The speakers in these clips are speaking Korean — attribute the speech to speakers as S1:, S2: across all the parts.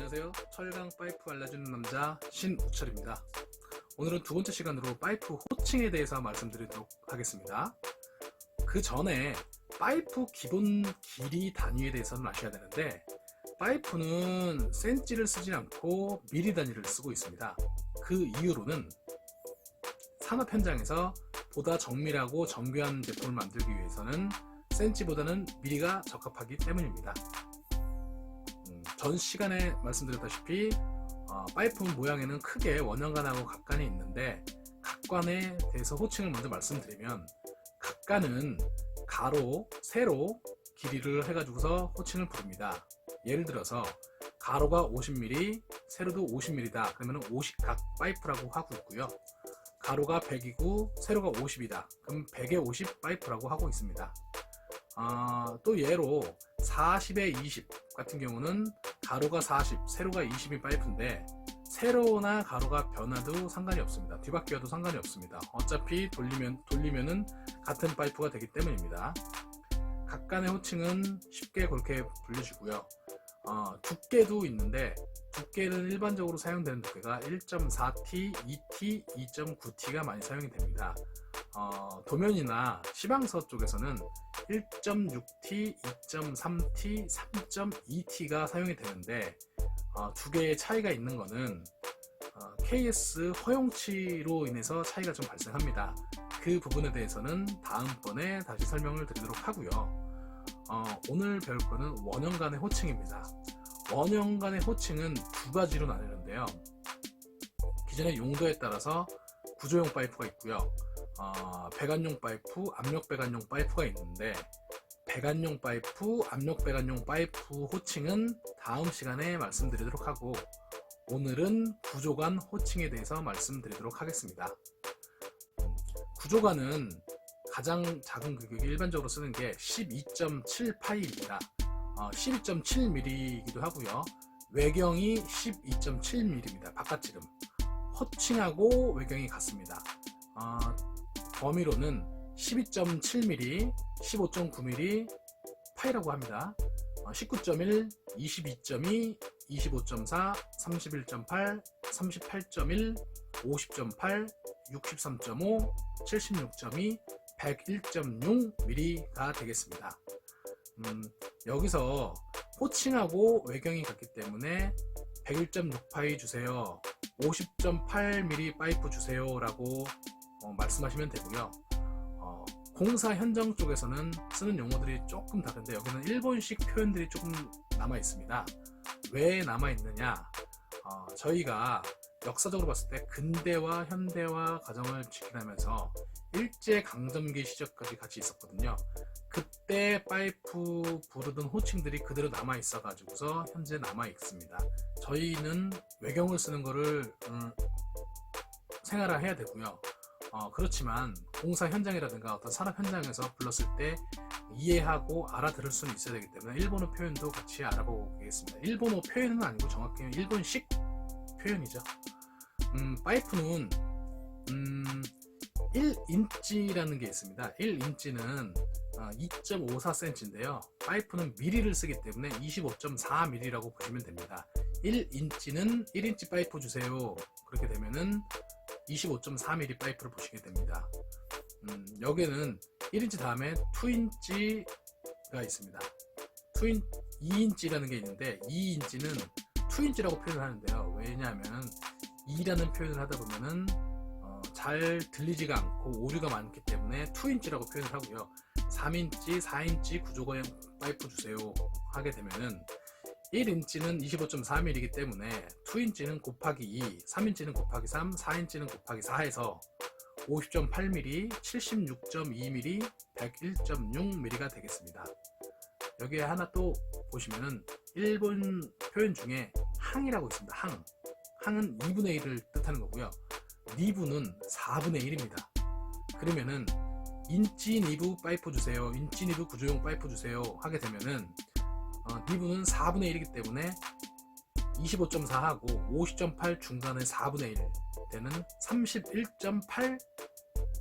S1: 안녕하세요. 철강 파이프 알려주는 남자 신우철입니다. 오늘은 두 번째 시간으로 파이프 호칭에 대해서 말씀드리도록 하겠습니다. 그 전에 파이프 기본 길이 단위에 대해서는 아셔야 되는데 파이프는 센치를 쓰지 않고 미리 단위를 쓰고 있습니다. 그 이유로는 산업 현장에서 보다 정밀하고 정교한 제품을 만들기 위해서는 센치보다는 미리가 적합하기 때문입니다. 음, 전 시간에 말씀드렸다시피 어, 파이프 모양에는 크게 원형관하고 각관이 있는데 각관에 대해서 호칭을 먼저 말씀드리면 각관은 가로, 세로 길이를 해가지고서 호칭을 부릅니다. 예를 들어서 가로가 50mm, 세로도 50mm다. 그러면 50각 파이프라고 하고 있고요. 가로가 100이고 세로가 50이다. 그럼 100에 50 파이프라고 하고 있습니다. 아, 또 예로 40에 20 같은 경우는 가로가 40, 세로가 20인 파이프인데 세로나 가로가 변화도 상관이 없습니다. 뒤바뀌어도 상관이 없습니다. 어차피 돌리면 돌리면은 같은 파이프가 되기 때문입니다. 각간의 호칭은 쉽게 그렇게 불려주고요. 어, 두께도 있는데 두께는 일반적으로 사용되는 두께가 1.4T, 2T, 2.9T가 많이 사용이 됩니다. 어, 도면이나 시방서 쪽에서는 1.6T, 2.3T, 3.2T가 사용이 되는데 어, 두 개의 차이가 있는 것은 어, KS 허용치로 인해서 차이가 좀 발생합니다. 그 부분에 대해서는 다음번에 다시 설명을 드리도록 하고요. 어, 오늘 배울 거는 원형간의 호칭입니다. 원형간의 호칭은 두 가지로 나뉘는데요. 기존의 용도에 따라서 구조용 파이프가 있고요. 어, 배관용 파이프, 압력 배관용 파이프가 있는데 배관용 파이프, 압력 배관용 파이프 호칭은 다음 시간에 말씀드리도록 하고 오늘은 구조관 호칭에 대해서 말씀드리도록 하겠습니다. 구조관은 가장 작은 규격이 일반적으로 쓰는 게 12.7파이입니다. 어, 12.7mm이기도 하고요. 외경이 12.7mm입니다. 바깥지름. 호칭하고 외경이 같습니다. 어, 범위로는 12.7mm, 15.9mm 파이라고 합니다. 어, 19.1, 22.2, 25.4, 31.8, 38.1, 50.8, 63.5, 76.2, 101.6mm가 되겠습니다. 음, 여기서 호칭하고 외경이 같기 때문에 101.6파이 주세요. 50.8mm 파이프 주세요. 라고 어, 말씀하시면 되고요. 어, 공사 현장 쪽에서는 쓰는 용어들이 조금 다른데 여기는 일본식 표현들이 조금 남아 있습니다. 왜 남아 있느냐? 어, 저희가 역사적으로 봤을 때 근대와 현대와 과정을 지키면서 일제 강점기 시절까지 같이 있었거든요. 그때 파이프 부르던 호칭들이 그대로 남아 있어 가지고서 현재 남아 있습니다. 저희는 외경을 쓰는 거를 음, 생활화 해야 되고요. 어, 그렇지만 공사 현장이라든가 어떤 산업 현장에서 불렀을 때 이해하고 알아들을 수는 있어야 되기 때문에 일본어 표현도 같이 알아보겠습니다. 일본어 표현은 아니고 정확히 일본식 표현이죠. 음, 파이프는 음, 1인치라는 게 있습니다. 1인치는 2.54cm인데요. 파이프는 미리를 쓰기 때문에 25.4mm라고 보시면 됩니다. 1인치는 1인치 파이프 주세요. 그렇게 되면은 25.4mm 파이프를 보시게 됩니다. 음, 여기는 1인치 다음에 2인치가 있습니다. 2인, 2인치라는 게 있는데 2인치는 2인치라고 표현을 하는데요. 왜냐하면 2라는 표현을 하다 보면은 어, 잘 들리지가 않고 오류가 많기 때문에 2인치라고 표현을 하고요. 3인치, 4인치 구조관 파이프 주세요 하게 되면은 1인치는 25.4mm이기 때문에 2인치는 곱하기 2, 3인치는 곱하기 3, 4인치는 곱하기 4 해서 50.8mm, 76.2mm, 101.6mm가 되겠습니다. 여기에 하나 또 보시면은 일본 표현 중에 항이라고 있습니다. 항. 항은 2분의 1을 뜻하는 거고요. 니부는 4분의 1입니다. 그러면은 인치 니부 파이프 주세요. 인치 니부 구조용 파이프 주세요. 하게 되면은 어, 니부는 4분의 1이기 때문에 25.4 하고 50.8 중간에 4분의 1 되는 31.8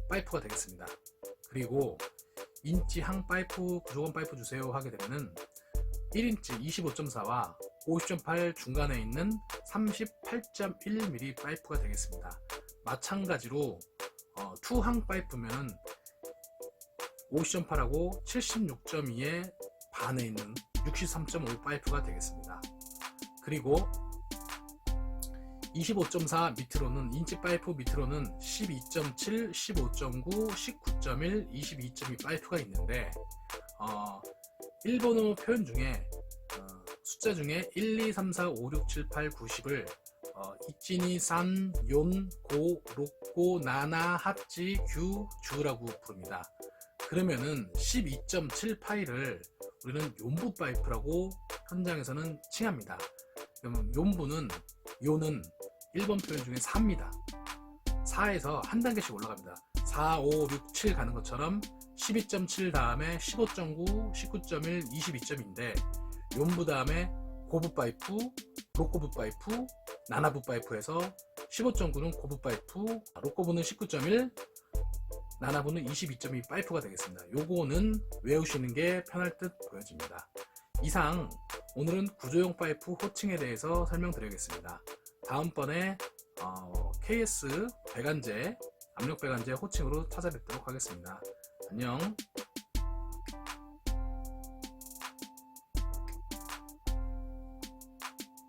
S1: 파이프가 되겠습니다. 그리고 인치 항 파이프 구조관 파이프 주세요 하게 되면은 1인치 25.4와 50.8 중간에 있는 38.1mm 파이프가 되겠습니다. 마찬가지로 어, 투항 파이프면 50.8하고 76.2의 반에 있는 63.5 파이프가 되겠습니다. 그리고 25.4 밑으로는 인치 파이프 밑으로는 12.7, 15.9, 19.1, 22.2 파이프가 있는데 어, 일본어 표현 중에 어, 숫자 중에 1, 2, 3, 4, 5, 6, 7, 8, 90을 어, 이치니, 산, 욘, 고, 로꼬, 나나, 하찌, 규, 주라고 부릅니다. 그러면은 12.7 파이를 우리는 용부 파이프라고 현장에서는 칭합니다. 그러면 용부는 요는 1번 표현 중에 4입니다. 4에서 한 단계씩 올라갑니다. 4, 5, 6, 7 가는 것처럼 12.7 다음에 15.9, 19.1, 22점인데 용부 다음에 고부 파이프, 로꼬부 파이프, 나나부 파이프에서 15.9는 고부 파이프, 로꼬부는 19.1, 나나부는 22.2 파이프가 되겠습니다. 요거는 외우시는 게 편할 듯 보여집니다. 이상 오늘은 구조용 파이프 호칭에 대해서 설명드리겠습니다. 다음번에 어, KS 배관제, 압력 배관제 호칭으로 찾아뵙도록 하겠습니다. 안녕.